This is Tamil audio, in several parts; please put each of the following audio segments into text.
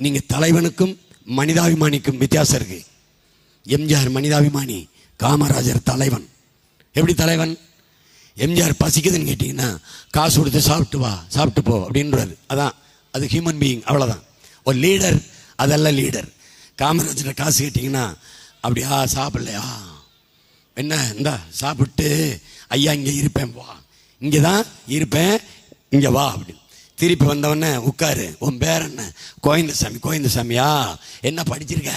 நீங்கள் தலைவனுக்கும் மனிதாபிமானிக்கும் வித்தியாசம் இருக்கு. எம்ஜிஆர் மனிதாபிமானி காமராஜர் தலைவன். எப்படி தலைவன்? எம்ஜிஆர் பசிக்குதுன்னு கேட்டிங்கன்னா காசு கொடுத்து சாப்பிட்டு வா சாப்பிட்டு போ அப்படின்றாரு. அதான் அது ஹியூமன் பீயிங் அவ்வளோதான் ஒரு லீடர் அதெல்லாம் லீடர் காமராஜர் காசு கேட்டிங்கன்னா அப்படியா சாப்பிடலையா? என்ன இந்தா சாப்பிட்டு ஐயா இங்கே இருப்பேன் வா. இங்கே தான் இருப்பேன் இங்கே வா அப்படின்னு. திருப்பி வந்தவொடனே உட்காரு. உன் பேர் என்ன? கோவிந்தசாமி. கோவிந்தசாமியா? என்ன படிச்சிருக்க?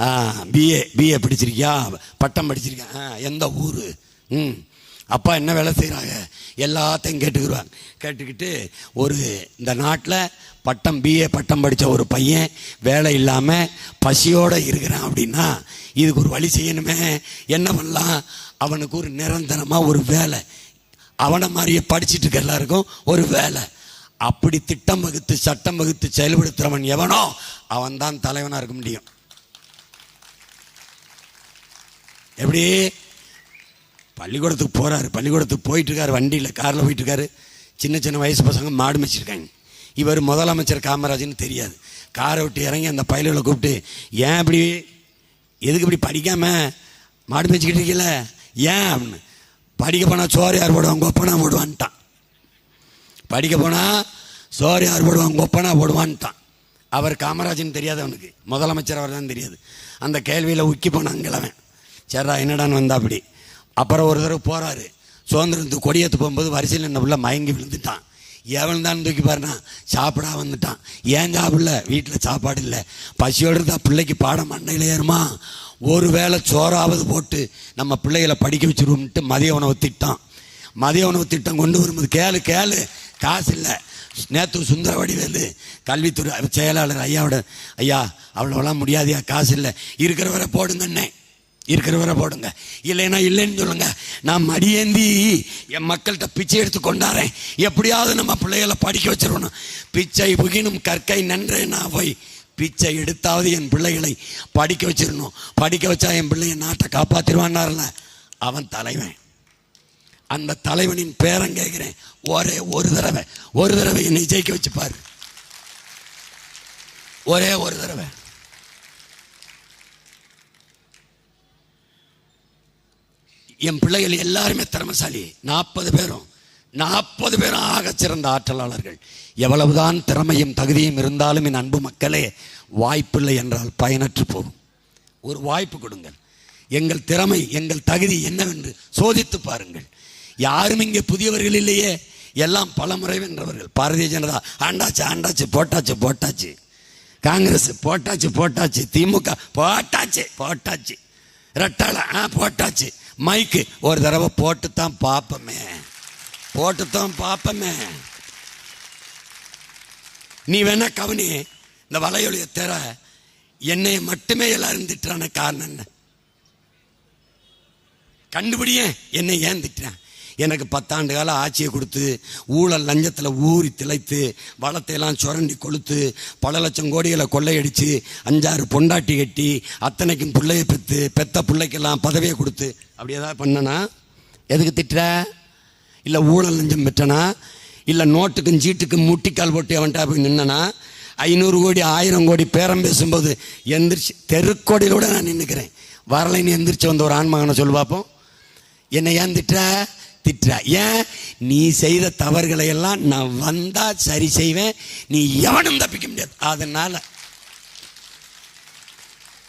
ஆ பிஏ பிஏ படிச்சிருக்கியா? பட்டம் படிச்சிருக்கேன் ஆ எந்த ஊர்? ம். அப்பா என்ன வேலை செய்கிறாங்க எல்லாத்தையும் கேட்டுக்கிடுவாங்க கேட்டுக்கிட்டு ஒரு இந்த நாட்டில் பட்டம் பிஏ பட்டம் படித்த ஒரு பையன் வேலை இல்லாமல் பசியோடு இருக்கிறான் அப்படின்னா இதுக்கு ஒரு வழி செய்யணுமே. என்ன பண்ணலாம்? அவனுக்கு ஒரு நிரந்தரமாக ஒரு வேலை. அவனை மாதிரியே படிச்சுட்டு இருக்க எல்லாருக்கும் ஒரு வேலை. அப்படி திட்டம் வகுத்து சட்டம் வகுத்து செயல்படுத்துறவன் எவனோ அவன் தான் தலைவனாக இருக்க முடியும். எப்படி? பள்ளிக்கூடத்துக்கு போறாரு பள்ளிக்கூடத்துக்கு போயிட்டு இருக்காரு வண்டியில் காரில் போயிட்டு இருக்காரு சின்ன சின்ன வயசு பசங்க மாடு மேய்ச்சிருக்காங்க. இவர் முதலமைச்சர் காமராஜ்னு தெரியாது. காரை விட்டு இறங்கி அந்த பயலுகளை கூப்பிட்டு ஏன் இப்படி எதுக்கு இப்படி படிக்காம மாடு மேய்ச்சிக்கிட்டு இருக்கீங்கள ஏன்? அப்படின்னு. படிக்க போனால் சோறு யார் போடுவான்? கொப்பனா போடுவான்ட்டான். படிக்க போனால் சோறு யார் போடுவான்? கொப்பனா போடுவான்ட்டான். அவர் காமராஜன் தெரியாது அவனுக்கு. முதலமைச்சர் அவர் தான் தெரியாது. அந்த கேள்வியில் உக்கி போனான் கிழவன் சரிடா என்னடான்னு வந்தா அப்படி. அப்புறம் ஒரு தடவை போகிறாரு சுதந்திரத்துக்கு கொடியேற்று போகும்போது வரிசையில் என்ன உள்ள மயங்கி விழுந்துட்டான். எவன் தான் தூக்கி பாருனா சாப்பிடா வந்துட்டான். ஏன் சாப்பிடல? வீட்டில் சாப்பாடு இல்லை. பசியோடு இருந்தால் பிள்ளைக்கு பாடம் மண்டையில் ஏறுமா? ஒரு வேளை சோறாவது போட்டு நம்ம பிள்ளைகளை படிக்க வச்சுருவோம்ட்டு மதிய உணவு திட்டம். மதிய உணவு திட்டம் கொண்டு வரும்போது கேளு கேளு. காசு இல்லை. நேற்று சுந்தர வடிவேலு கல்வித்துறை செயலாளர் ஐயாவோட ஐயா அவ்வளோலாம் முடியாதையா காசு இல்லை. இருக்கிறவரை போடுங்கண்ணே இருக்கிறவரை போடுங்க. இல்லைன்னா இல்லைன்னு சொல்லுங்க. நான் மடியேந்தி என் மக்கள்கிட்ட பிச்சை எடுத்து கொண்டாறேன். எப்படியாவது நம்ம பிள்ளைகளை படிக்க வச்சிடணும் பிச்சை புகினும் கற்கை நன்றே நான் போய் பிச்சை எடுத்தாவது என் பிள்ளைகளை படிக்க வச்சிடணும் படிக்க வச்சா என் பிள்ளைய நாட்டை காப்பாற்றிடுவான்னாருல அவன் தலைவன். அந்த தலைவனின் பேரன் கேட்கிறேன் ஒரே ஒரு தடவை ஒரு தடவை என்னை ஜெயிக்க வச்சு பாரு. ஒரே ஒரு தடவை. என் பிள்ளைகள் எல்லாருமே திறமைசாலி நாற்பது பேரும் நாற்பது பேரும் ஆகச் சிறந்த ஆற்றலாளர்கள். எவ்வளவுதான் திறமையும் தகுதியும் இருந்தாலும் என் அன்பு மக்களே வாய்ப்பில்லை என்றால் பயனற்று போகும். ஒரு வாய்ப்பு கொடுங்கள். எங்கள் திறமை எங்கள் தகுதி என்னவென்று சோதித்து பாருங்கள். யாரும் இங்கே புதியவர்கள் இல்லையே. எல்லாம் பலமுறை வென்றவர்கள். பாரதிய ஜனதா ஆண்டாச்சு ஆண்டாச்சு போட்டாச்சு போட்டாச்சு. காங்கிரஸ் போட்டாச்சு போட்டாச்சு. திமுக போட்டாச்சு போட்டாச்சு. ரெட்டாள ஆ போட்டாச்சு. மைக்கு ஒரு தடவை போட்டு தான் பார்ப்போமே போட்டு தான் பார்ப்போமே நீ வேணா கவனி இந்த வலையொலிய தர. என்னை மட்டுமே எல்லாரும் திட்டுறான காரணம் என்ன? கண்டுபிடியே என்னை ஏன் திட்டுறேன்? எனக்கு பத்தாண்டு கால ஆட்சியை கொடுத்து ஊழல் லஞ்சத்தில் ஊறி திளைத்து வளத்தையெல்லாம் சுரண்டி கொளுத்து பல லட்சம் கோடிகளை கொள்ளையடித்து அஞ்சாறு பொண்டாட்டி கட்டி அத்தனைக்கும் பிள்ளையை பெற்று பெத்த பிள்ளைக்கெல்லாம் பதவியை கொடுத்து அப்படி ஏதாவது பண்ணனா? எதுக்கு திட்டுற? இல்லை ஊழல் லஞ்சம் பெற்றனா? இல்லை நோட்டுக்கும் சீட்டுக்கும் முட்டிக்கால் போட்டு அவன்ட்டா போய் நின்னனா? ஐநூறு கோடி ஆயிரம் கோடி பேரம் பேசும்போது எந்திரிச்சு தெருக்கோடியிலோட நான் நின்றுக்கிறேன் வரலைன்னு எந்திரிச்சு வந்த ஒரு ஆண்மகனை சொல்லு பார்ப்போம் என்னை ஏன் திட்ட திட்டுறா ஏன்? நீ செய்த தவறுகளை எல்லாம் நான் வந்தால் சரி செய்வேன். நீ எவனும் தப்பிக்க முடியாது. அதனால்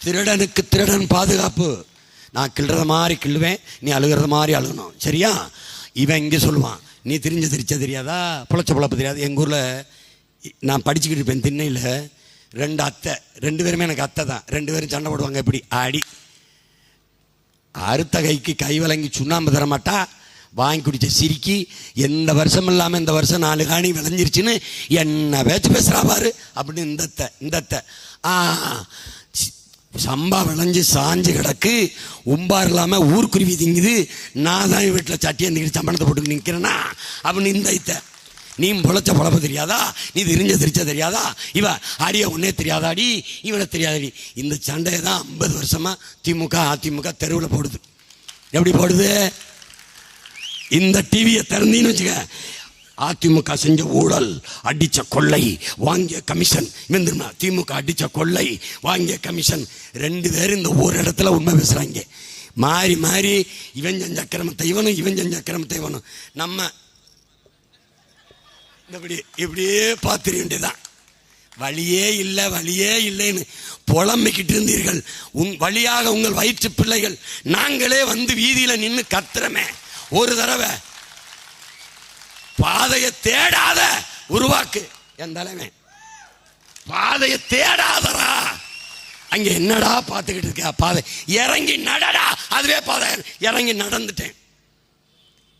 திருடனுக்கு திருடன் பாதுகாப்பு. நான் கிள்றத மாதிரி கிள்ளுவேன். நீ அழுகிறத மாதிரி அழுகணும். சரியா? இவன் இங்கே சொல்லுவான். நீ தெரிஞ்ச திரிச்ச தெரியாதா? புழைச்ச புழப்பு தெரியாது. எங்கள் ஊரில் நான் படிச்சுக்கிட்டு இருப்பேன் திண்ணையில். ரெண்டு அத்தை. ரெண்டு பேருமே எனக்கு அத்தை தான். ரெண்டு பேரும் சண்டை போடுவாங்க. இப்படி அடி. அறுத்த கைக்கு கை வழங்கி சுண்ணாம்பு தர மாட்டா வாங்கி குடிச்ச சிரிக்கி எந்த வருஷம் இல்லாமல் இந்த வருஷம் நாலு காணி விளைஞ்சிருச்சுன்னு என்ன பேச்சு பேசுகிறா பாரு. அப்படின்னு இந்த அத்தை, இந்த அத்தை. ஆ சம்பா விளைஞ்சு சாஞ்சு கிடக்கு. உம்பார் இல்லாமல் ஊர்க்குருவி திங்குது. நான் தான் வீட்டில் சட்டி இருந்துக்கிட்டு சம்பளத்தை போட்டு நிற்கிறேன்னா அப்படின்னு இந்த ஐத்த நீ பொழைச்ச பொழப்ப தெரியாதா? நீ தெரிஞ்ச தெரிச்ச தெரியாதா? இவ அடிய ஒன்னே தெரியாதாடி? இவனை தெரியாதாடி. இந்த சண்டையை தான் ஐம்பது வருஷமாக திமுக அதிமுக தெருவில் போடுது. எப்படி போடுது? இந்த டிவியை திறந்தீன்னு வச்சுக்க அதிமுக செஞ்ச ஊழல் அடித்த கொள்ளை வாங்கிய கமிஷன். இவன் திமுக அடித்த கொள்ளை வாங்கிய கமிஷன். ரெண்டு பேரும் இந்த ஒரு இடத்துல உண்மை பேசுகிறாங்க மாறி மாறி இவன் செஞ்ச அக்கிரமத்தை இவனும் இவன் செஞ்ச அக்கிரமத்தை இவனும். நம்ம இப்படி இப்படியே பார்த்துட வேண்டியதான் வழியே இல்லை வழியே இல்லைன்னு புலம்பிக்கிட்டு இருந்தீர்கள். உன் வழியாக உங்கள் வயிற்று பிள்ளைகள் நாங்களே வந்து வீதியில் நின்று கத்துறமே. ஒரு தடவை. பாதையை தேடாத உருவாக்கு என் தலைவன். பாதையை தேடாதடா. அங்க என்னடா பார்த்துக்கிட்டு இருக்க? பாதை. இறங்கி நடடா. அதுவே பாதை. இறங்கி நடந்துட்டேன்.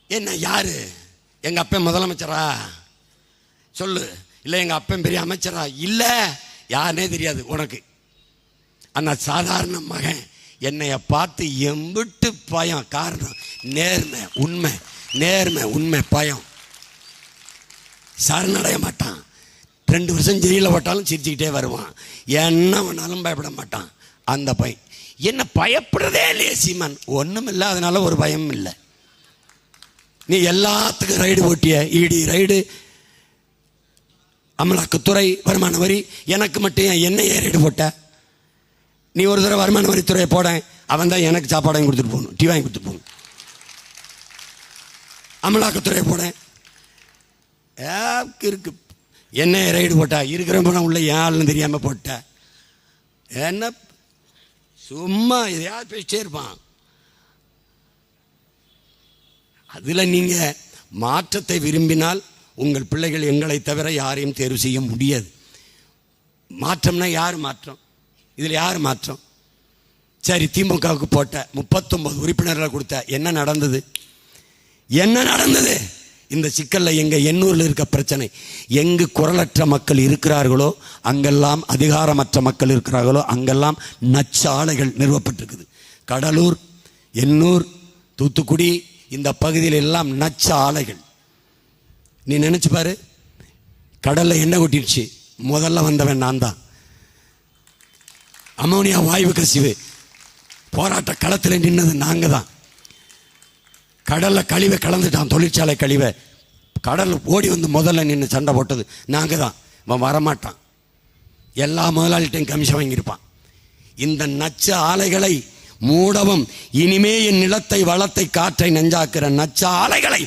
என்ன யாரு? எங்க அப்பன் முதலமைச்சரா? சொல்லு. இல்லை எங்க அப்பன் பெரிய அமைச்சரா? இல்லை. யாருனே தெரியாது உனக்கு. அந்த சாதாரண மகன். என்னைய பார்த்து எம்பிட்டு பயம். காரணம் நேர்மை உண்மை. நேர்மை உண்மை பயம். சரணடைய மாட்டான். ரெண்டு வருஷம் ஜெயிலில் போட்டாலும் சிரிச்சுக்கிட்டே வருவான். என்ன வேணாலும் பயப்பட மாட்டான். அந்த பையன் என்ன பயப்படுறதே இல்லையே சீமான். ஒன்றும் இல்லை அதனால ஒரு பயம் இல்லை. நீ எல்லாத்துக்கும் ரைடு ஓட்டிய இடி ரைடு அமலாக்கத்துறை வருமான வரி எனக்கு மட்டும் ஏன் என்ன ரைடு போட்ட? நீ ஒரு தடவை வருமான வரித்துறையை போட அவன் தான் எனக்கு சாப்பாடு வாங்கி கொடுத்துட்டு போகணும் டீ வாங்கி கொடுத்துட்டு போகணும். அமலாக்கத்துறையை போட ஏக்கு இருக்கு. என்ன ரைடு போட்டா இருக்கிற பணம் உள்ள யாருன்னு தெரியாமல் தெரியாம போட்ட. என்ன? சும்மா எதையாவது பேசிட்டே இருப்பான். அதில் நீங்கள் மாற்றத்தை விரும்பினால் உங்கள் பிள்ளைகள் எங்களை தவிர யாரையும் தேர்வு செய்ய முடியாது. மாற்றம்னா யார் மாற்றம்? இதில் யார் மாற்றம்? சரி திமுகவுக்கு போட்ட முப்பத்தொம்பது உறுப்பினர்களை கொடுத்த என்ன நடந்தது? என்ன நடந்தது? இந்த சிக்கலில் எங்கள் எண்ணூரில் இருக்க பிரச்சனை. எங்கு குரலற்ற மக்கள் இருக்கிறார்களோ அங்கெல்லாம் அதிகாரமற்ற மக்கள் இருக்கிறார்களோ அங்கெல்லாம் நச்சாலைகள் நிறுவப்பட்டிருக்குது. கடலூர் எண்ணூர் தூத்துக்குடி இந்த பகுதியில் எல்லாம் நச்ச ஆலைகள் நீ நினச்சி பாரு கடலில் என்ன கொட்டிருச்சு முதல்ல வந்தவன் நான் தான். அமோனியா வாயு கசிவு. போராட்ட களத்தில் நின்னது நாங்கள் தான் கடலில் கழிவை கலந்துட்டான் தொழிற்சாலை கழிவை. கடல் ஓடி வந்து முதல்ல நின்று சண்டை போட்டது நாங்கள் தான் அவன் வரமாட்டான். எல்லா முதலாளிட்டையும் கமிஷன் வாங்கியிருப்பான். இந்த நச்ச ஆலைகளை மூடவும் இனிமே என் நிலத்தை வளத்தை காற்றை நெஞ்சாக்குற நச்ச ஆலைகளை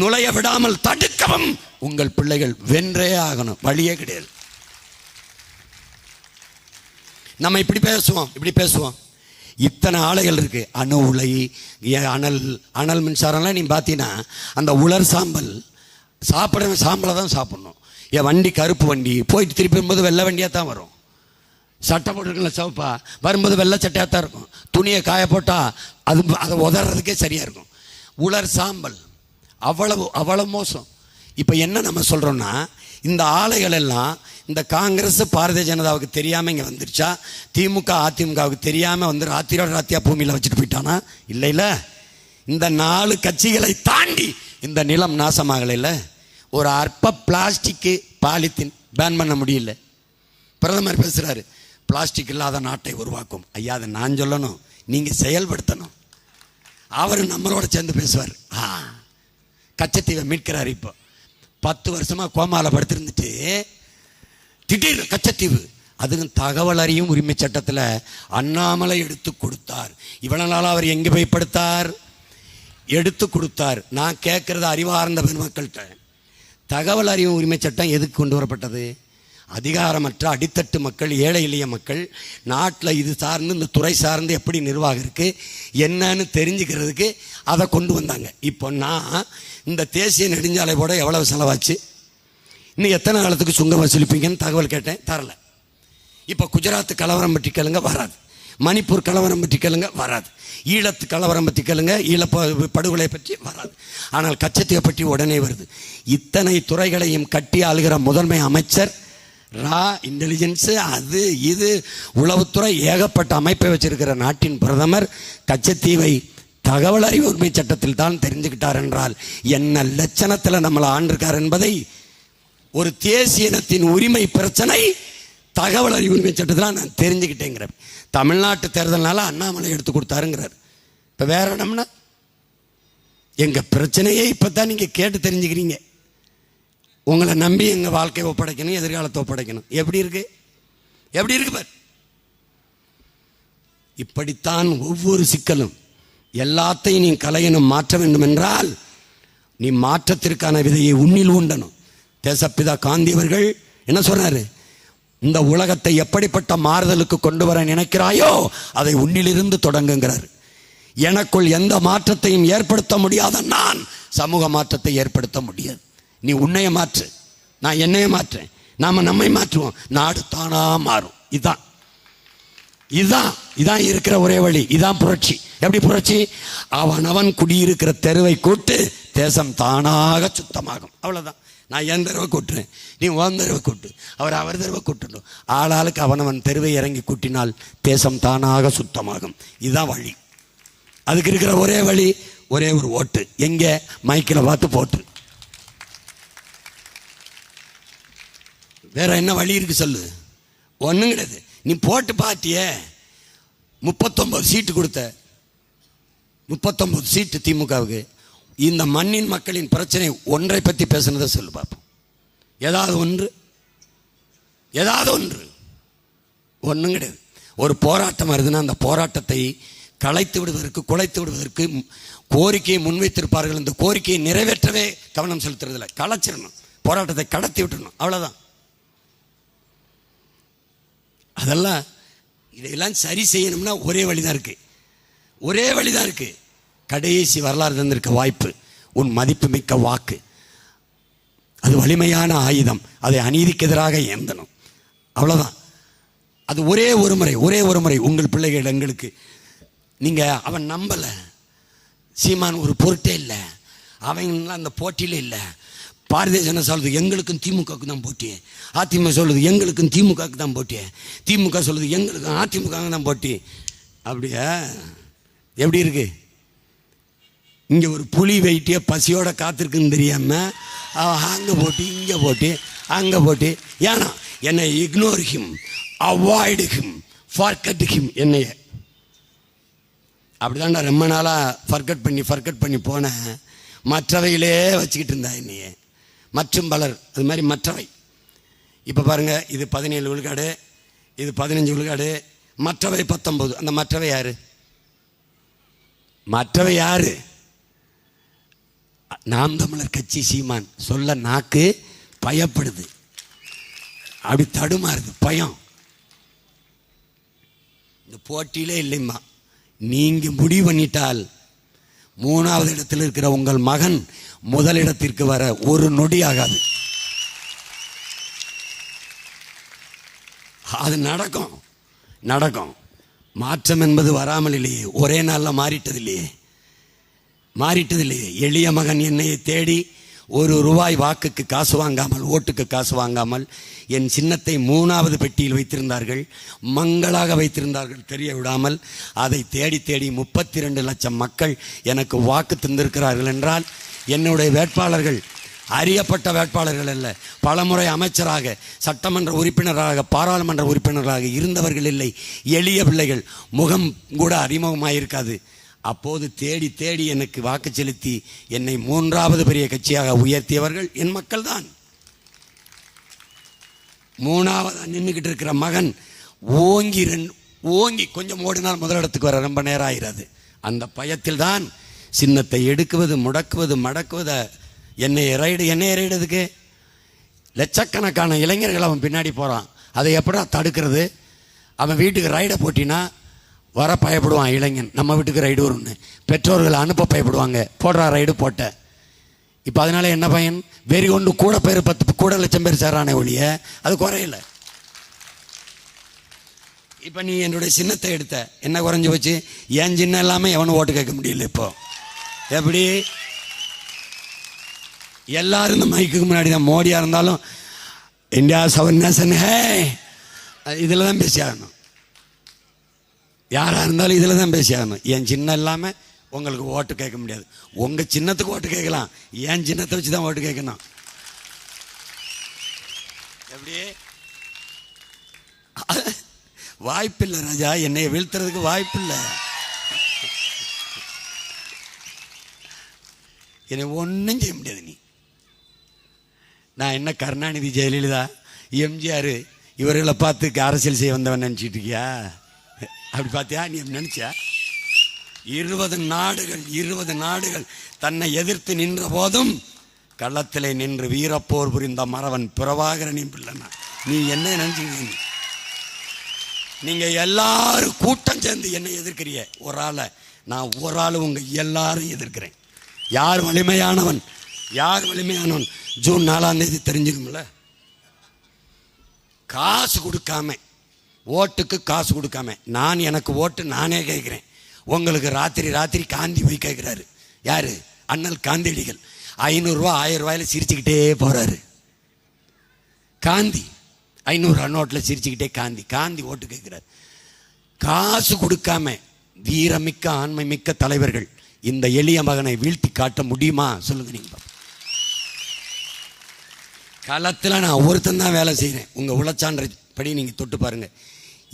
நுழைய விடாமல் தடுக்கவும் உங்கள் பிள்ளைகள் வென்றே ஆகணும். வழியே கிடையாது. நம்ம இப்படி பேசுவோம் இப்படி பேசுவோம். இத்தனை ஆலைகள் இருக்குது அணு உலை அனல் அனல் மின்சாரம்லாம் நீ பார்த்தீங்கன்னா அந்த உலர் சாம்பல் சாப்பிட சாம்பலை தான் சாப்பிட்ணும். என் வண்டி கருப்பு வண்டி போயிட்டு திருப்பி வரும்போது வெள்ளை வண்டியாக தான் வரும். சட்டை போட்டிருக்கல சவுப்பா வரும்போது வெள்ளை சட்டையாக தான் இருக்கும். துணியை காய போட்டால் அது அதை உதறதுக்கே சரியாக இருக்கும். உலர் சாம்பல் அவ்வளவு அவ்வளவு மோசம். இப்போ என்ன நம்ம சொல்கிறோன்னா இந்த ஆலைகள் எல்லாம் இந்த காங்கிரஸ் பாரதிய ஜனதாவுக்கு தெரியாமல் இங்கே வந்துருச்சா? திமுக அதிமுகவுக்கு தெரியாமல் வந்து ராத்திரோட ராத்தியா பூமியில் வச்சுட்டு போயிட்டானா? இல்லை இல்லை. இந்த நாலு கட்சிகளை தாண்டி இந்த நிலம் நாசமாகலைல்ல ஒரு அற்ப பிளாஸ்டிக்கு பாலித்தீன் பேன் பண்ண முடியல. பிரதமர் பேசுகிறாரு பிளாஸ்டிக் இல்லாத நாட்டை உருவாக்கும். ஐயா அதை நான் சொல்லணும். நீங்கள் செயல்படுத்தணும். அவர் நம்மளோட சேர்ந்து பேசுவார். ஆ. கச்சத்தீவை மீட்கிறார் இப்போ. பத்து வருஷமாக கோமாவில் படுத்திருந்துட்டு திடீர்னு கச்சத்தீவு. அதுவும் தகவல் அறியும் உரிமை சட்டத்தில் அண்ணாமலை எடுத்து கொடுத்தார். இவ்வளவு நாள் அவர் எங்கே போய் படுத்தார்? எடுத்து கொடுத்தார். நான் கேட்குறது அறிவார்ந்த பெருமக்கள்கிட்ட. தகவல் அறிவு உரிமை சட்டம் எதுக்கு கொண்டு வரப்பட்டது? அதிகாரமற்ற அடித்தட்டு மக்கள் ஏழை எளிய மக்கள் நாட்டில் இது சார்ந்து இந்த துறை சார்ந்து எப்படி நிர்வாகம் இருக்குது என்னன்னு தெரிஞ்சுக்கிறதுக்கு அதை கொண்டு வந்தாங்க. இப்போ நான் இந்த தேசிய நெடுஞ்சாலை போட எவ்வளவு செலவாச்சு? இன்னும் எத்தனை காலத்துக்கு சுங்கம் வசூலிப்பீங்கன்னு தகவல் கேட்டேன். தரல. இப்போ குஜராத் கலவரம் பற்றி கேளுங்க வராது. மணிப்பூர் கலவரம் பற்றி கேளுங்க வராது. ஈழத்து கலவரம் பற்றி கேளுங்க ஈழ படுகொலை பற்றி வராது. ஆனால் கச்சத்தீவை பற்றி உடனே வருது. இத்தனை துறைகளையும் கட்டி ஆளுகிற முதன்மை அமைச்சர் ரா இன்டெலிஜென்ஸு அது இது உளவுத்துறை ஏகப்பட்ட அமைப்பை வச்சிருக்கிற நாட்டின் பிரதமர் கச்சத்தீவை தகவல் அறிவு உரிமை சட்டத்தில் தான் தெரிஞ்சுக்கிட்டார் என்றால் என்ன லட்சணத்தில் நம்மளை ஆண்டிருக்கார் என்பதை ஒரு தேசிய இனத்தின் உரிமை பிரச்சனை தகவல் அறிவு உரிமை சட்டத்தில் நான் தெரிஞ்சுக்கிட்டேங்கிறார் தமிழ்நாட்டு தேர்தல்னால அண்ணாமலை எடுத்து கொடுத்தாருங்கிறார். இப்போ வேற இடம்னா எங்க பிரச்சனையே இப்போ தான் நீங்கள் கேட்டு தெரிஞ்சுக்கிறீங்க. உங்களை நம்பி எங்கள் வாழ்க்கையை ஒப்படைக்கணும் எதிர்காலத்தை ஒப்படைக்கணும். எப்படி இருக்கு? எப்படி இருக்கு பார்? இப்படித்தான் ஒவ்வொரு சிக்கலும் எல்லாத்தையும் நீ கலையணும் மாற்ற வேண்டும் என்றால் நீ மாற்றத்திற்கான விதையை உன்னில் உண்டணும் தேசப்பிதா காந்தி அவர்கள் என்ன சொல்றாரு இந்த உலகத்தை எப்படிப்பட்ட மாறுதலுக்கு கொண்டு வர நினைக்கிறாயோ அதை உன்னிலிருந்து தொடங்குங்கிறார். எனக்குள் எந்த மாற்றத்தையும் ஏற்படுத்த முடியாத நான் சமூக மாற்றத்தை ஏற்படுத்த முடியாது. நீ உன்னைய மாற்று. நான் என்னைய மாற்றேன். நாம நம்மை மாற்றுவோம். நாடு தானாக மாறும். இதுதான் இதுதான் இதான் இருக்கிற ஒரே வழி. இதான் புரட்சி. எப்படி புரட்சி? அவன் அவன் குடியிருக்கிற தெருவை கூட்டு தேசம் தானாக சுத்தமாகும். அவ்வளோதான் நான் என் தெருவை கூட்டுறேன். நீ உன் தெருவை கூட்டு. அவர் அவர் தெருவை கூட்டணும் ஆளாளுக்கு அவனவன் தெருவை இறங்கி கூட்டினால் தேசம் தானாக சுத்தமாகும். இதுதான் வழி. அதுக்கு இருக்கிற ஒரே வழி ஒரே ஒரு ஓட்டு. எங்கே? மைக்கில் பார்த்து போட்டு. வேற என்ன வழி இருக்கு சொல்லு? ஒன்றும் கிடையாது. நீ போட்டு பார்த்தியே முப்பத்தொம்பது சீட்டு கொடுத்த. முப்பத்தொம்பது சீட்டு திமுகவுக்கு இந்த மண்ணின் மக்களின் பிரச்சனை ஒன்றை பற்றி பேசுனதை சொல்லு பார்ப்போம் ஏதாவது ஒன்று? ஏதாவது ஒன்று? ஒன்றும் கிடையாது. ஒரு போராட்டம் வருதுன்னா அந்த போராட்டத்தை கலைத்து விடுவதற்கு குலைத்து விடுவதற்கு கோரிக்கையை முன்வைத்திருப்பார்கள். இந்த கோரிக்கையை நிறைவேற்றவே கவனம் செலுத்துறதில்ல. கலைச்சிடணும் போராட்டத்தை கடத்தி விட்டுறணும் அவ்வளோதான் அதெல்லாம் இதையெல்லாம் சரி செய்யணும்னா ஒரே வழிதான் இருக்குது ஒரே வழிதான் இருக்கு. கடைசி வரலாறு தந்திருக்க வாய்ப்பு உன் மதிப்புமிக்க வாக்கு. அது வலிமையான ஆயுதம். அதை அநீதிக்கு எதிராக ஏந்தணும். அவ்வளோதான் அது ஒரே ஒரு முறை ஒரே ஒரு முறை உங்கள் பிள்ளைகள் எங்களுக்கு நீங்கள் அவன் நம்பலை. சீமான் ஒரு பொருட்டே இல்லை. அவங்களாம் அந்த போட்டியில் இல்லை. பாரதிய ஜனதா சொல்லுது எங்களுக்கும் திமுகவுக்கு தான் போட்டி. அதிமுக சொல்லுது எங்களுக்கும் திமுகவுக்கு தான் போட்டி. திமுக சொல்லுது எங்களுக்கும் அதிமுக தான் போட்டி. அப்படியா? எப்படி இருக்கு? இங்கே ஒரு புலி வெயிட்டிய பசியோட காத்திருக்குன்னு தெரியாம அவன் அங்கே போட்டு இங்கே போட்டு அங்கே போட்டு ஏன்னா என்னை ignore him avoid him forget him என்னைய. அப்படிதான்டா ரொம்ப நாளாக ஃபர்கட் பண்ணி ஃபர்கட் பண்ணி போனேன் மற்றவையிலே வச்சுக்கிட்டு இருந்தா என்னைய. மற்றும் பலர் அது மாதிரி மற்றவை. இப்போ பாருங்க இது பதினேழு விழுக்காடு இது பதினஞ்சு விழுக்காடு மற்றவை பத்தொம்போது அந்த மற்றவை யாரு? மற்றவை யாரு? நாம் தமிழர் கட்சி சீமான். சொல்ல நாக்கு பயப்படுது. அப்படி தடுமாறுது. பயம். இந்த போட்டியிலே இல்லைம்மா. நீங்கள் முடிவு பண்ணிட்டால் மூணாவது இடத்தில் இருக்கிற உங்கள் மகன் முதலிடத்திற்கு வர ஒரு நொடி ஆகாது. அது நடக்கும். நடக்கும். மாற்றம் என்பது வராமல் இல்லையே ஒரே நாளில் மாறிட்டது இல்லையே மாறிட்டது இல்லையே எளிய மகன் என்னையை தேடி ஒரு ரூபாய் வாக்குக்கு காசு வாங்காமல் ஓட்டுக்கு காசு வாங்காமல் என் சின்னத்தை மூணாவது பெட்டியில் வைத்திருந்தார்கள். மங்களாக வைத்திருந்தார்கள். தெரிய விடாமல் அதை தேடி தேடி முப்பத்தி ரெண்டு லட்சம் மக்கள் எனக்கு வாக்கு தந்திருக்கிறார்கள் என்றால் என்னுடைய வேட்பாளர்கள் அறியப்பட்ட வேட்பாளர்கள் அல்ல. பலமுறை அமைச்சராக சட்டமன்ற உறுப்பினராக பாராளுமன்ற உறுப்பினராக இருந்தவர்கள் இல்லை. எளிய பிள்ளைகள் முகம் கூட அறிமுகமாயிருக்காது. அப்போது தேடி தேடி எனக்கு வாக்கு செலுத்தி என்னை மூன்றாவது பெரிய கட்சியாக உயர்த்தியவர்கள் என் மக்கள் தான் மூணாவது நின்றுக்கிட்டு இருக்கிற மகன் ஓங்கி ரெண்டு ஓங்கி கொஞ்சம் ஓடினால் முதலிடத்துக்கு வர ரொம்ப நேரம் ஆகிறது அந்த பயத்தில் தான் சின்னத்தை எடுக்குவது முடக்குவது மடக்குவதை என்னை ரைடு என்னை ரைடுறதுக்கு லட்சக்கணக்கான இளைஞர்கள் அவன் பின்னாடி போகிறான் அதை எப்படா தடுக்கிறது? அவன் வீட்டுக்கு ரைடை போட்டினா வர பயப்படுவான் இளைஞன். நம்ம வீட்டுக்கு ரைடு வரும்னு. பெற்றோர்கள் அனுப்ப பயப்படுவாங்க. போடுறா ரைடு போட்ட. இப்போ அதனால என்ன பயன்? வெறி கொண்டு கூட பேர் பத்து கூட லட்சம் பேர் சேரானே ஒழிய அது குறையில. இப்போ நீ என்னுடைய சின்னத்தை எடுத்த. என்ன குறைஞ்சி போச்சு? என் சின்னம் இல்லாமல் எவனும் ஓட்டு கேட்க முடியல இப்போ. எப்படி? எல்லாரும் இந்த மைக்குக்கு முன்னாடி தான். மோடியாக இருந்தாலும் இந்தியா சவர் நேசன் ஹே! இதில் தான் பேசி ஆகணும். யாராக இருந்தாலும் இதில் தான் பேசி ஆகணும். என் சின்னம் இல்லாமல் உங்களுக்கு ஓட்டு கேட்க முடியாது. உங்கள் சின்னத்துக்கு ஓட்டு கேட்கலாம். என் சின்னத்தை வச்சு தான் ஓட்டு கேட்கணும். எப்படி? வாய்ப்பில்லை ராஜா. என்னை வீழ்த்துறதுக்கு வாய்ப்பில்லை. என்னை ஒன்றும் செய்ய முடியாது நீ. நான் என்ன கருணாநிதி ஜெயலலிதா? எம்ஜிஆர் இவர்களை பார்த்து அரசியல் செய்ய வந்தவன் நினச்சிட்டு இருக்கியா? அப்படி பார்த்தியா? நீ நினச்சியா? இருபது நாடுகள் இருபது நாடுகள் தன்னை எதிர்த்து நின்ற போதும் களத்திலே நின்று வீரப்போர் புரிந்த மறவன் பிரபாகரனின் பிள்ளைனா. நீ என்ன நினைச்சுக்கிறீங்க நீங்கள் எல்லாரும் கூட்டம் சேர்ந்து என்னை எதிர்க்கிறிய. ஒரு ஆளை நான் ஒரு ஆள் உங்கள் எல்லாரும் எதிர்க்கிறேன். யார் வலிமையானவன் யார் வலிமையானவன் ஜூன் நாலாம் தேதி தெரிஞ்சுக்கும்ல? காசு கொடுக்காம ஓட்டுக்கு காசு கொடுக்காம நான் எனக்கு ஓட்டு நானே கேட்குறேன். உங்களுக்கு ராத்திரி ராத்திரி காந்தி போய் கேட்குறாரு. யார்? அண்ணல் காந்தியடிகள். ஐநூறுரூவா ஆயிரம் ரூபாயில சிரிச்சுக்கிட்டே போகிறாரு காந்தி. ஐநூறு நோட்டில் சிரிச்சுக்கிட்டே காந்தி. காந்தி ஓட்டு கேட்குறாரு. காசு கொடுக்காம வீரமிக்க ஆண்மை மிக்க தலைவர்கள் இந்த எளிய மகனை வீழ்த்தி காட்ட முடியுமா? சொல்லுங்க நீங்கள் களத்தில் நான் ஒருத்தன் தான் வேலை செய்கிறேன் உங்கள் உழைச்சான்ற படி நீங்கள் தொட்டு பாருங்கள்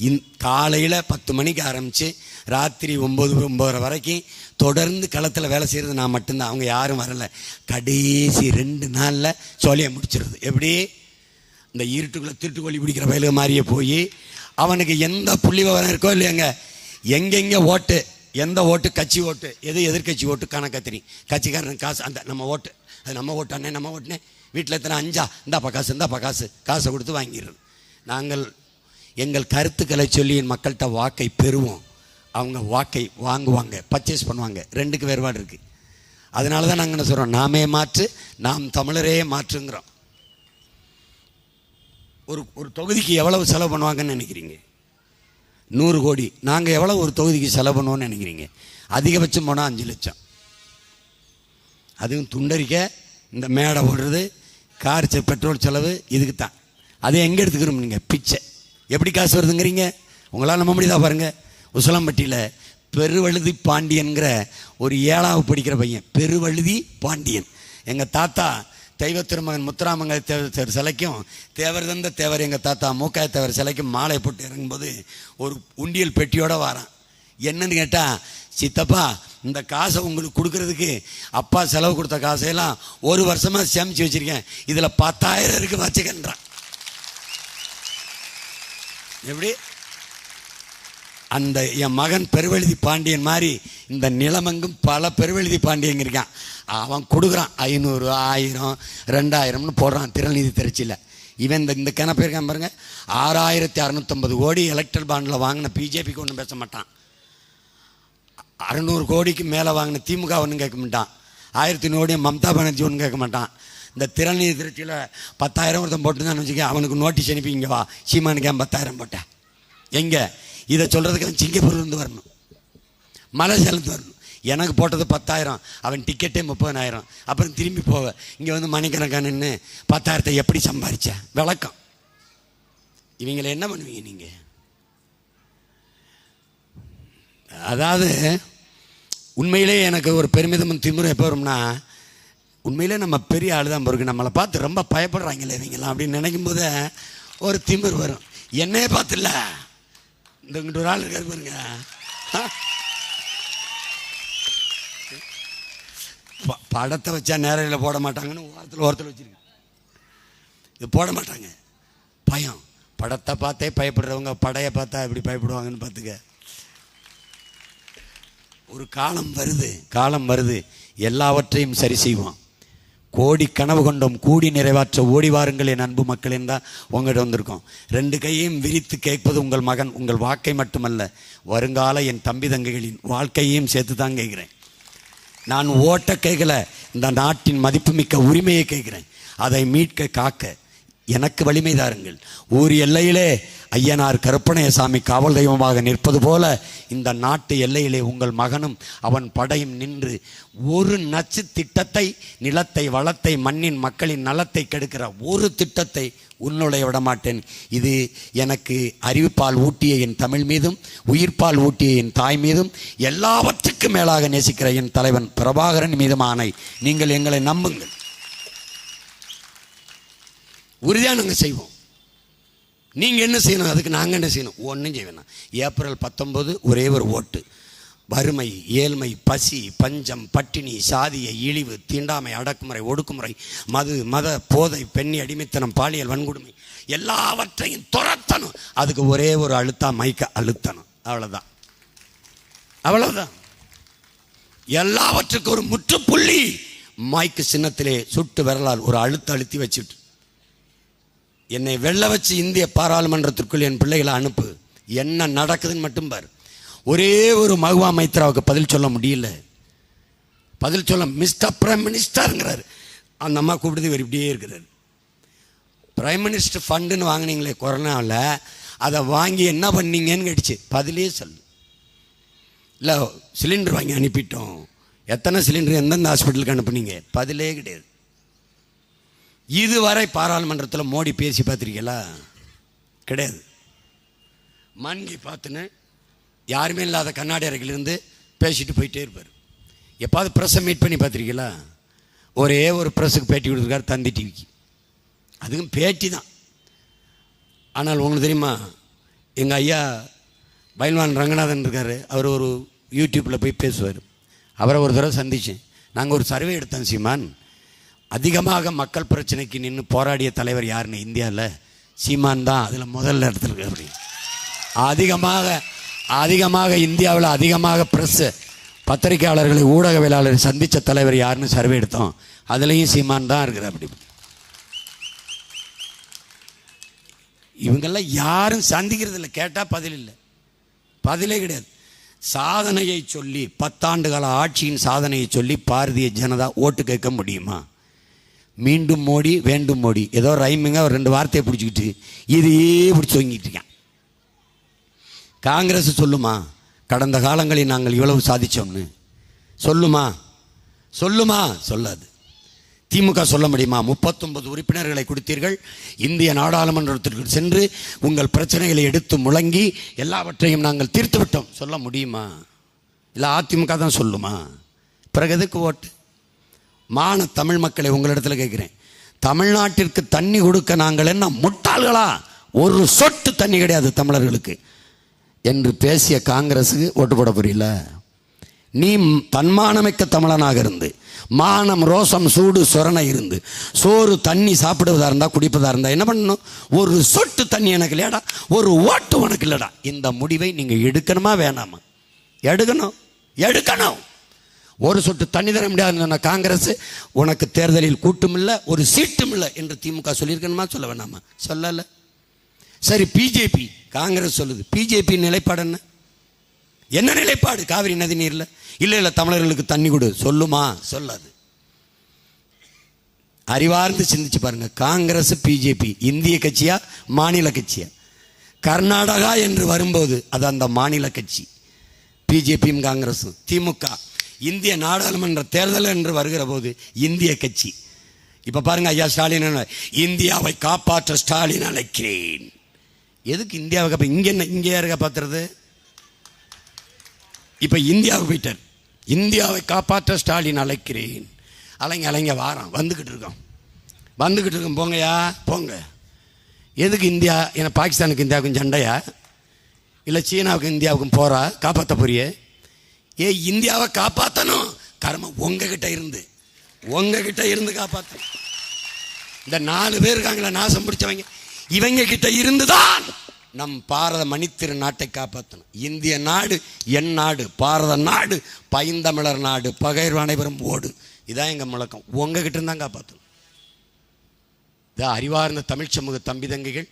இந் காலையில் பத்து மணிக்கு ஆரம்பித்து ராத்திரி ஒம்பது ஒம்பதரை வரைக்கும் தொடர்ந்து களத்தில் வேலை செய்கிறது நான் மட்டும்தான். அவங்க யாரும் வரலை. கடைசி ரெண்டு நாளில் சோழியை முடிச்சிருது. எப்படி? இந்த இருட்டுக்குள்ளே திருட்டுக்கோழி பிடிக்கிற வயலு மாதிரியே போய் அவனுக்கு எந்த புள்ளி விவரம் இருக்கோ இல்லையாங்க? எங்கெங்கே ஓட்டு? எந்த ஓட்டு? கட்சி ஓட்டு. எது எதிர்க்கட்சி ஓட்டு? கணக்கா தெரியும் கட்சிக்காரன் காசு அந்த நம்ம ஓட்டு. அது நம்ம ஓட்டு அண்ணே நம்ம ஓட்டுனே. வீட்டில் எத்தனை அஞ்சா? இந்தாப்பா காசு இந்தாப்பா காசு. காசை கொடுத்து வாங்கிடுறது. நாங்கள் எங்கள் கருத்துக்களை சொல்லி என் மக்கள்கிட்ட வாக்கை பெறுவோம். அவங்க வாக்கை வாங்குவாங்க பர்ச்சேஸ் பண்ணுவாங்க. ரெண்டுக்கு வேறுபாடு இருக்குது அதனால தான் நாங்கள் என்ன சொல்கிறோம் நாமே மாற்று நாம் தமிழரே மாற்றுங்கிறோம். ஒரு ஒரு தொகுதிக்கு எவ்வளவு செலவு பண்ணுவாங்கன்னு நினைக்கிறீங்க? நூறு கோடி. நாங்கள் எவ்வளோ ஒரு தொகுதிக்கு செலவு பண்ணுவோம்னு நினைக்கிறீங்க? அதிகபட்சம் போனால் அஞ்சு லட்சம். அதுவும் துண்டறிக்க இந்த மேடை ஓடுறது கார் பெட்ரோல் செலவு இதுக்கு தான் அதை எங்கே எடுத்துக்கிறோம் நீங்கள் பிச்சை. எப்படி காசு வருதுங்கிறீங்க? உங்களால் நம்ப முடியுதா பாருங்கள் உசலம்பட்டியில் பெருவழுதி பாண்டியன்கிற ஒரு ஏழாவது படிக்கிற பையன். பெருவழுதி பாண்டியன். எங்கள் தாத்தா தெய்வ திருமகன் முத்துராமங்க தேவர் சிலைக்கும் தேவர் தந்த தேவர் எங்கள் தாத்தா மூக்காய தேவர் சிலைக்கும் மாலை போட்டு இறங்கும்போது ஒரு உண்டியல் பெட்டியோடு வாரான். என்னன்னு கேட்டால் சித்தப்பா இந்த காசை உங்களுக்கு கொடுக்கறதுக்கு அப்பா செலவு கொடுத்த காசையெல்லாம் ஒரு வருஷமா சேமிச்சு வச்சிருக்கேன். இதில் பத்தாயிரம் இருக்கு வச்சுக்கன்றான். எப்படி? அந்த என் மகன் பெருவெழுதி பாண்டியன் மாதிரி இந்த நிலமெங்கும் பல பெருவெழுதி பாண்டியங்க இருக்கான். அவன் கொடுக்குறான் ஐநூறு ஆயிரம் ரெண்டாயிரம்னு போடுறான் திருநீதி திருச்சியில். இவன் இந்த இந்த கிணப்பு இருக்கான் பாருங்க. ஆறாயிரத்தி அறுநூத்தம்பது கோடி எலக்ட்ரல் பாண்டில் வாங்கின பிஜேபிக்கு ஒன்றும் பேச மாட்டான். அறநூறு கோடிக்கு மேலே வாங்கின திமுக ஒன்றும் கேட்க மாட்டான். ஆயிரத்தி நூறு மம்தா பானர்ஜி ஒன்றும் கேட்க மாட்டான். இந்த திறனி திருச்சியில் பத்தாயிரம் ஒருத்தன் போட்டுருந்தான்னு வச்சுக்க அவனுக்கு நோட்டீஸ் அனுப்பி இங்கே வா சீமானுக்கு ஏன் பத்தாயிரம் போட்டேன் எங்கே? இதை சொல்கிறதுக்கு அவன் சிங்கப்பூர்லேருந்து வரணும். மலேசியாலேருந்து வரணும். எனக்கு போட்டது பத்தாயிரம் அவன் டிக்கெட்டே முப்பதனாயிரம். அப்புறம் திரும்பி போவ. இங்கே வந்து மணிக்கணக்கானு பத்தாயிரத்தை எப்படி சம்பாதிச்ச விளக்கம். இவங்களை என்ன பண்ணுவீங்க நீங்கள் அதாவது உண்மையிலே எனக்கு ஒரு பெருமிதமும் திமிரும் எப்போ வரும்னா உண்மையிலே நம்ம பெரிய ஆள் தான் பிறகு நம்மளை பார்த்து ரொம்ப பயப்படுறாங்களே இவங்கெல்லாம் அப்படின்னு நினைக்கும் போது ஒரு திமிர் வரும். என்னையே பார்த்துல இந்த இங்கிட்ட ஒரு ஆள் இருக்காரு பாருங்க. ஆ? ப- படத்தை வச்சா நேரில் போட மாட்டாங்கன்னு ஓரத்தில் ஓரத்தில் வச்சுருக்கேன் இது போட மாட்டாங்க. பயம். படத்தை பார்த்தே பயப்படுறவங்க படையை பார்த்தா எப்படி பயப்படுவாங்கன்னு பார்த்துக்க. ஒரு காலம் வருது. காலம் வருது. எல்லாவற்றையும் சரி செய்வான். கோடி கனவு கொண்டோம் கூடி நிறைவாற்ற ஓடி வாருங்கள் என் அன்பு மக்களின் தான் உங்கள்கிட்ட வந்திருக்கோம். ரெண்டு கையையும் விரித்து கேட்பது உங்கள் மகன் உங்கள் வாக்கை மட்டுமல்ல. வருங்கால என் தம்பி தங்கைகளின் வாழ்க்கையையும் சேர்த்து தான் கேட்குறேன். நான் ஓட்ட கேட்கல இந்த நாட்டின் மதிப்புமிக்க உரிமையை கேட்குறேன். அதை மீட்க காக்க எனக்கு வலிமை தாருங்கள். ஊர் எல்லையிலே ஐயனார் கருப்பணையசாமி காவல் தெய்வமாக நிற்பது போல இந்த நாட்டு எல்லையிலே உங்கள் மகனும் அவன் படையும் நின்று ஒரு நச்சு திட்டத்தை நிலத்தை வளத்தை மண்ணின் மக்களின் நலத்தை கெடுக்கிற ஒரு திட்டத்தை உன்னுடைய விட மாட்டேன் இது எனக்கு அறிவிப்பால் ஊட்டிய என் தமிழ் மீதும் உயிர்ப்பால் ஊட்டிய என் தாய் மீதும் எல்லாவற்றுக்கும் மேலாக நேசிக்கிற என் தலைவன் பிரபாகரன் மீதும் ஆணை. நீங்கள் எங்களை நம்புங்கள். உறுதியாக நாங்கள் செய்வோம். நீங்கள் என்ன செய்யணும்? அதுக்கு நாங்கள் என்ன செய்யணும்? ஒன்றும் செய்ய வேணாம். ஏப்ரல் பத்தொம்போது ஒரே ஒரு ஓட்டு. வறுமை ஏழ்மை பசி பஞ்சம் பட்டினி சாதிய இழிவு தீண்டாமை அடக்குமுறை ஒடுக்குமுறை மது மத போதை பெண்ணி அடிமைத்தனம் பாலியல் வன்கொடுமை எல்லாவற்றையும் துரத்தணும். அதுக்கு ஒரே ஒரு அழுத்தா மைக்க அழுத்தணும். அவ்வளோதான் அவ்வளோதான் எல்லாவற்றுக்கும் ஒரு முற்றுப்புள்ளி. மைக்கு சின்னத்திலே சுட்டு விரலால் ஒரு அழுத்த அழுத்தி வச்சுட்டு. என்னை வெள்ள வச்சு இந்திய பாராளுமன்றத்திற்குள் என் பிள்ளைகளை அனுப்பு. என்ன நடக்குதுன்னு மட்டும் பார். ஒரே ஒரு மகுவா மைத்ராவுக்கு பதில் சொல்ல முடியல. பதில் சொல்ல மிஸ்டர் பிரைம் மினிஸ்டருங்கிறார். அந்த அம்மா கூப்பிடுது இவர் இப்படியே இருக்கிறார். பிரைம் மினிஸ்டர் ஃபண்டுன்னு வாங்கினீங்களே கொரோனாவில் அதை வாங்கி என்ன பண்ணீங்கன்னு கேட்டுச்சு. பதிலே சொல்லு இல்லை சிலிண்டர் வாங்கி அனுப்பிட்டோம். எத்தனை சிலிண்டர் எந்தெந்த ஹாஸ்பிட்டலுக்கு அனுப்புனீங்க? பதிலே கிடையாது. இதுவரை பாராளுமன்றத்தில் மோடி பேசி பார்த்துருக்கீங்களா? கிடையாது. மன்கி பார்த்துன்னு யாருமே இல்லாத கண்ணாடி அறையிலிருந்து பேசிட்டு போயிட்டே இருப்பார். எப்பாவது ப்ரெஸ்ஸை மீட் பண்ணி பார்த்துருக்கீங்களா? ஒரே ஒரு ப்ரெஸ்ஸுக்கு பேட்டி கொடுத்துருக்காரு தந்தி டிவிக்கு அதுவும் பேட்டி தான். ஆனால் உங்களுக்கு தெரியுமா? எங்கள் ஐயா பயில்வான் ரங்கநாதன் இருக்கார். அவர் ஒரு யூடியூப்பில் போய் பேசுவார். அவரை ஒரு தடவை சந்தித்தேன் நாங்கள் ஒரு சர்வே எடுத்தோம் சீமான். அதிகமாக மக்கள் பிரச்சனைக்கு நின்று போராடிய தலைவர் யாருன்னு இந்தியாவில் சீமான் தான் அதில் முதல்ல இடத்துல இருக்கு அப்படி அதிகமாக அதிகமாக இந்தியாவில் அதிகமாக ப்ரெஸ்ஸு பத்திரிகையாளர்களை ஊடகவியலாளரை சந்தித்த தலைவர் யாருன்னு சர்வே எடுத்தோம். அதுலேயும் சீமான் தான் இருக்கிற அப்படி. இவங்கெல்லாம் யாரும் சந்திக்கிறது இல்லை கேட்டால் பதில் இல்லை. பதிலே கிடையாது. சாதனையை சொல்லி பத்தாண்டு கால ஆட்சியின் சாதனையை சொல்லி பாரதிய ஜனதா ஓட்டு கேட்க முடியுமா? மீண்டும் மோடி வேண்டும் மோடி. ஏதோ ரைமிங்க ஒரு ரெண்டு வார்த்தையை பிடிச்சிக்கிட்டு இதையே பிடிச்சி தொங்கிட்டு இருக்கான். காங்கிரஸ் சொல்லுமா கடந்த காலங்களில் நாங்கள் இவ்வளவு சாதித்தோம்னு சொல்லுமா சொல்லுமா சொல்லாது. திமுக சொல்ல முடியுமா முப்பத்தொன்பது உறுப்பினர்களை கொடுத்தீர்கள் இந்திய நாடாளுமன்றத்திற்கு சென்று உங்கள் பிரச்சனைகளை எடுத்து முழங்கி எல்லாவற்றையும் நாங்கள் தீர்த்து விட்டோம். சொல்ல முடியுமா? இல்லை அதிமுக தான் சொல்லுமா? பிறகு எதுக்கு ஓட்டு? மான தமிழ் மக்களை உங்களிடத்தில் கேட்குறேன். தமிழ்நாட்டிற்கு தண்ணி கொடுக்க நாங்கள் என்ன முட்டாள்களா? ஒரு சொட்டு தண்ணி கிடையாது தமிழர்களுக்கு. என்று பேசிய காங்கிரஸுக்கு ஓட்டு போட புரியல. நீ தன்மானமிக்க தமிழனாக இருந்து மானம் ரோசம் சூடு சொரணை இருந்து சோறு தண்ணி சாப்பிடுவதாக இருந்தால் குடிப்பதாக இருந்தால் என்ன பண்ணணும்? ஒரு சொட்டு தண்ணி எனக்கு இல்லையாடா? ஒரு ஓட்டு உனக்கு இல்லைடா? இந்த முடிவை நீங்கள் எடுக்கணுமா வேணாமா? எடுக்கணும். எடுக்கணும். ஒரு சொட்டு தண்ணி தர முடியாதுன்னு காங்கிரஸ் உனக்கு தேர்தலில் கூட்டும் இல்லை ஒரு சீட்டும் இல்லை என்று திமுக சொல்லியிருக்கணுமா? சொல்ல வேணாமா சொல்லலை. சரி பிஜேபி காங்கிரஸ் சொல்லுது. பிஜேபி நிலைப்பாடு என்ன? என்ன நிலைப்பாடு? காவிரி நதி நீரில்? இல்லை இல்லை தமிழர்களுக்கு தண்ணி கொடு. சொல்லுமா? சொல்லாது. அறிவார்ந்து சிந்திச்சு பாருங்க. காங்கிரஸ் பிஜேபி இந்திய கட்சியா மாநில கட்சியா? கர்நாடகா என்று வரும்போது அது அந்த மாநில கட்சி. பிஜேபியும் காங்கிரஸும் திமுக. இந்திய நாடாளுமன்ற தேர்தல் என்று வருகிற போது இந்திய கட்சி. இப்போ பாருங்க ஐயா ஸ்டாலின் இந்தியாவை காப்பாற்ற ஸ்டாலின் அழைக்கிறேன். எதுக்கு இந்தியாவை காப்பா இங்கே என்ன இங்க யாரு பார்த்துறது இப்போ இந்தியாவுக்கு போயிட்டார். இந்தியாவை காப்பாற்ற ஸ்டாலின் அழைக்கிறேன். அலைங்க அலைங்க வாரம் வந்துக்கிட்டு இருக்கோம். வந்துக்கிட்டு இருக்கோம். போங்கயா போங்க. எதுக்கு இந்தியா ஏன்னா பாகிஸ்தானுக்கு இந்தியாவுக்கும் சண்டையா? இல்லை சீனாவுக்கும் இந்தியாவுக்கும் போகிறா காப்பாற்ற போறியே? ஏ இந்தியாவை காப்பாற்றணும் கர்மம் உங்ககிட்ட இருந்து. உங்ககிட்ட இருந்து காப்பாற்றணும் இந்த நாலு பேர் இருக்காங்களா நாசம் பிடிச்சவங்க. இவங்க கிட்ட இருந்து தான் நம் பாரத மணித்திரு நாட்டை காப்பாற்றணும் இந்திய நாடு என் நாடு பாரத நாடு பைந்தமிழர் நாடு பகைர் அனைவரும் ஓடு. இதான் எங்கள் முழக்கம். உங்ககிட்ட இருந்தான் காப்பாற்றணும் இதான் அறிவார்ந்த தமிழ் சமூக தம்பி தங்கைகள்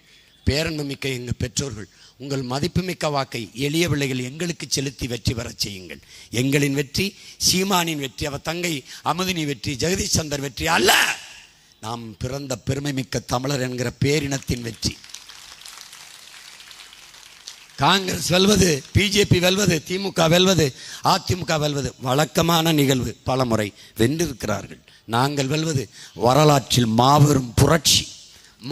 பேரன்பு மிக்க எங்கள் பெற்றோர்கள். உங்கள் மதிப்புமிக்க வாக்கை எளிய பிள்ளைகள் எங்களுக்கு செலுத்தி வெற்றி பெறச் செய்யுங்கள். எங்களின் வெற்றி சீமானின் வெற்றி அவ தங்கை அமுதினி வெற்றி ஜெகதீஷ் சந்தர் வெற்றி அல்ல. நாம் பிறந்த பெருமை மிக்க தமிழர் என்கிற பேரினத்தின் வெற்றி. காங்கிரஸ் வெல்வது பிஜேபி வெல்வது திமுக வெல்வது அதிமுக வெல்வது வழக்கமான நிகழ்வு பல முறை வென்றிருக்கிறார்கள். நாங்கள் வெல்வது வரலாற்றில் மாபெரும் புரட்சி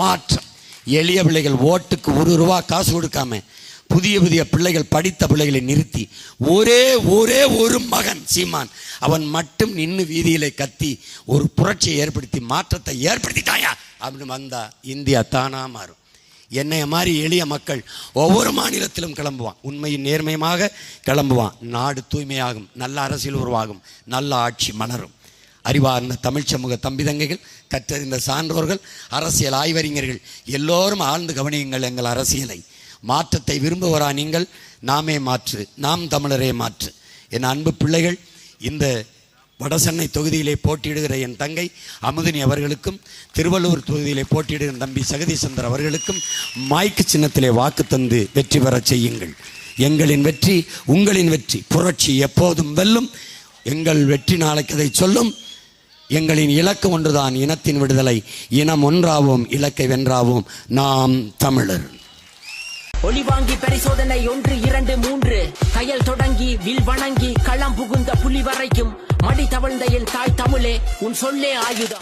மாற்றம். எளிய பிள்ளைகள் ஓட்டுக்கு ஒரு ரூபா காசு கொடுக்காம புதிய புதிய பிள்ளைகள் படித்த பிள்ளைகளை நிறுத்தி ஒரே ஒரே ஒரு மகன் சீமான். அவன் மட்டும் நின்று வீதியிலே கத்தி ஒரு புரட்சியை ஏற்படுத்தி மாற்றத்தை ஏற்படுத்திட்டாயா? அப்படின்னு வந்தா இந்தியா தானா மாறும். என்னைய மாதிரி எளிய மக்கள் ஒவ்வொரு மாநிலத்திலும் கிளம்புவான். உண்மையின் நேர்மையமாக கிளம்புவான். நாடு தூய்மையாகும். நல்ல அரசியல் உருவாகும். நல்ல ஆட்சி மலரும். அறிவார்ந்த தமிழ் சமூக தம்பிதங்கைகள் கற்றறிந்த சான்றோர்கள் அரசியல் ஆய்வறிஞர்கள் எல்லோரும் ஆழ்ந்து கவனியுங்கள் எங்கள் அரசியலை. மாற்றத்தை விரும்புவரா நீங்கள்? நாமே மாற்று நாம் தமிழரே மாற்று. என் அன்பு பிள்ளைகள் இந்த வடசென்னை தொகுதியிலே போட்டியிடுகிற என் தங்கை அமுதினி அவர்களுக்கும் திருவள்ளூர் தொகுதியிலே போட்டியிடுகிற தம்பி சகதீசந்தர் அவர்களுக்கும் மாய்க்கு சின்னத்திலே வாக்கு தந்து வெற்றி பெறச் செய்யுங்கள். எங்களின் வெற்றி உங்களின் வெற்றி. புரட்சி எப்போதும் வெல்லும். எங்கள் வெற்றி நாளைக்கு அதை சொல்லும். எங்களின் இலக்கு ஒன்றுதான் இனத்தின் விடுதலை. இனம் ஒன்றாவோம் இலக்கை வென்றாவோம். நாம் தமிழர். ஒளி வாங்கி பரிசோதனை ஒன்று இரண்டு மூன்று. கையல் தொடங்கி வில் வணங்கி களம் புகுந்த புலி வரைக்கும். மடி தவழ்ந்த என் தாய் தமிழே உன் சொல்லே ஆயுதம்.